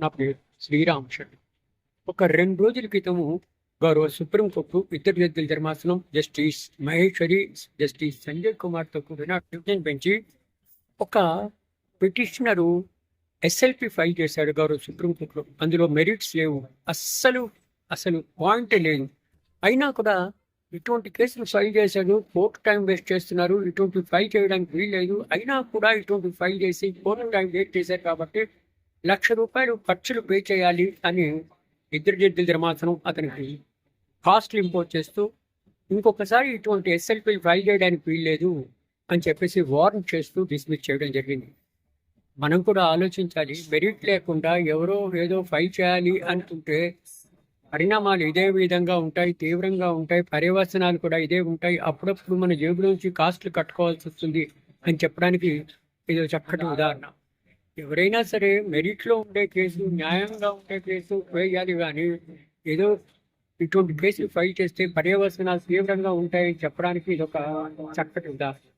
నా పేరు శ్రీరామ్ శెట్టి ఒక రెండు రోజుల క్రితము గౌరవ సుప్రీంకోర్టు ఇద్దరు జడ్జిల ధర్మాసనం జస్టిస్ మహేశ్వరి జస్టిస్ సంజయ్ కుమార్తో కూడిన డివిజన్ బెంచి ఒక పిటిషనరు ఎస్ఎల్పి ఫైల్ చేశాడు గౌరవ సుప్రీంకోర్టులో అందులో మెరిట్స్ లేవు. అస్సలు అసలు పాయింట్ లేదు. అయినా కూడా ఇటువంటి కేసులు ఫైల్ చేశాడు కోర్టు టైం వేస్ట్ చేస్తున్నారు. ఇటువంటి ఫైల్ చేయడానికి వీలు లేదు. అయినా కూడా ఇటువంటి ఫైల్ చేసి కోర్టు టైం వేస్ట్ చేశారు కాబట్టి లక్ష రూపాయలు ఖర్చులు పే చేయాలి అని ఇద్దరు జడ్జిల ధర్మాసనం అతనికి కాస్ట్లు ఇంపోజ్ చేస్తూ ఇంకొకసారి ఇటువంటి ఎస్ఎల్పి ఫైల్ చేయడానికి వీల్లేదు అని చెప్పేసి వార్న్ చేస్తూ డిస్మిస్ చేయడం జరిగింది. మనం కూడా ఆలోచించాలి మెరిట్ లేకుండా ఎవరో ఏదో ఫైల్ చేయాలి అనుకుంటే పరిణామాలు ఇదే విధంగా ఉంటాయి తీవ్రంగా ఉంటాయి పర్యవసనాలు కూడా ఇదే ఉంటాయి. అప్పుడప్పుడు మన జేబులోంచి కాస్ట్లు కట్టుకోవాల్సి వస్తుంది అని చెప్పడానికి ఇది చక్కటి ఉదాహరణ. ఎవరైనా సరే మెరిట్లో ఉండే కేసు న్యాయంగా ఉండే కేసు వేయాలి కానీ ఏదో ఇటువంటి కేసులు ఫైల్ చేస్తే పర్యవసనాలు తీవ్రంగా ఉంటాయని చెప్పడానికి ఇది ఒక చక్కటి ఉదాహరణ.